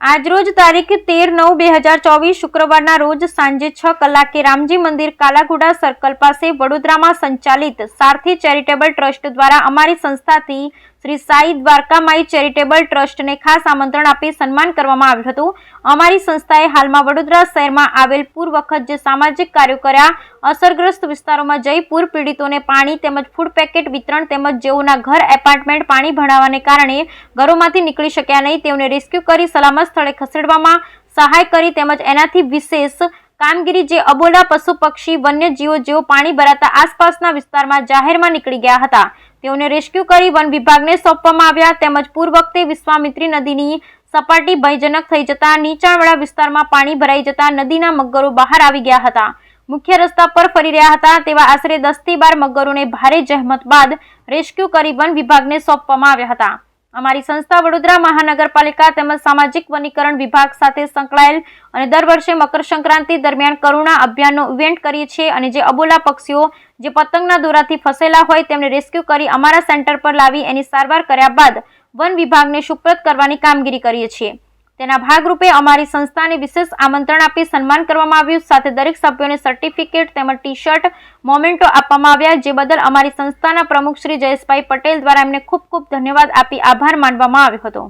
આજરોજ તારીખ તેર નવ બે હજાર ચોવીસ શુક્રવારના રોજ સાંજે છ કલાકે રામજી મંદિર કાલાઘોડા સર્કલ પાસે વડોદરામાં સંચાલિત સારથી ચેરિટેબલ ટ્રસ્ટ દ્વારા અમારી સંસ્થાથી શ્રી સાઈ દ્વારકામાઈ ચેરિટેબલ ટ્રસ્ટને ખાસ આમંત્રણ આપી સન્માન કરવામાં આવ્યું હતું. અમારી સંસ્થાએ હાલમાં વડોદરા શહેરમાં આવેલ પૂર વખત જે સામાજિક કાર્યો કર્યા, અસરગ્રસ્ત વિસ્તારોમાં જઈ પૂર પીડિતોને પાણી તેમજ ફૂડ પેકેટ વિતરણ તેમજ જેઓના ઘર એપાર્ટમેન્ટ પાણી ભરાવાને કારણે ઘરોમાંથી નીકળી શક્યા નહીં, તેઓને રેસ્ક્યુ કરી સલામત સ્થળે ખસેડવામાં સહાય કરી તેમજ એનાથી વિશેષ કામગીરી જે અબોલા પશુ પક્ષી, વન્યજીવો જેઓ પાણી ભરાતા આસપાસના વિસ્તારમાં જાહેરમાં નીકળી ગયા હતા. તેઓને રેસ્ક્યુ કરી વન વિભાગને સોંપવામાં આવ્યા. તેમજ પૂર વખતે વિશ્વામિત્રી નદીની સપાટી ભયજનક થઈ જતા નીચાણવાળા વિસ્તારમાં પાણી ભરાઈ જતા નદીના મગરો બહાર આવી ગયા હતા. મુખ્ય રસ્તા પર ફરી રહ્યા હતા તેવા આશરે દસથી બાર મગરોને ભારે જહેમત બાદ રેસ્ક્યુ કરી વન વિભાગને સોંપવામાં આવ્યા હતા. અમારી સંસ્થા વડોદરા મહાનગરપાલિકા તેમજ સામાજિક વનીકરણ વિભાગ સાથે સંકળાયેલ અને દર વર્ષે મકર સંક્રાંતિ દરમિયાન કરુણા અભિયાનનો ઇવેન્ટ કરીએ છીએ અને જે અબોલા પક્ષીઓ જે પતંગના દોરાથી ફસેલા હોય તેમને રેસ્ક્યુ કરી અમારા સેન્ટર પર લાવી એની સારવાર કર્યા બાદ વન વિભાગને સુપ્રત કરવાની કામગીરી કરીએ છીએ. તેના ભાગરૂપે અમારી સંસ્થાને વિશેષ આમંત્રણ આપી સન્માન કરવામાં આવ્યું. સાથે દરેક સભ્યોને સર્ટિફિકેટ તેમજ ટી શર્ટ મોમેન્ટો આપવામાં આવ્યા, જે બદલ અમારી સંસ્થાના પ્રમુખ શ્રી જયેશભાઈ પટેલ દ્વારા એમને ખૂબ ખૂબ ધન્યવાદ આપી આભાર માનવામાં આવ્યો હતો.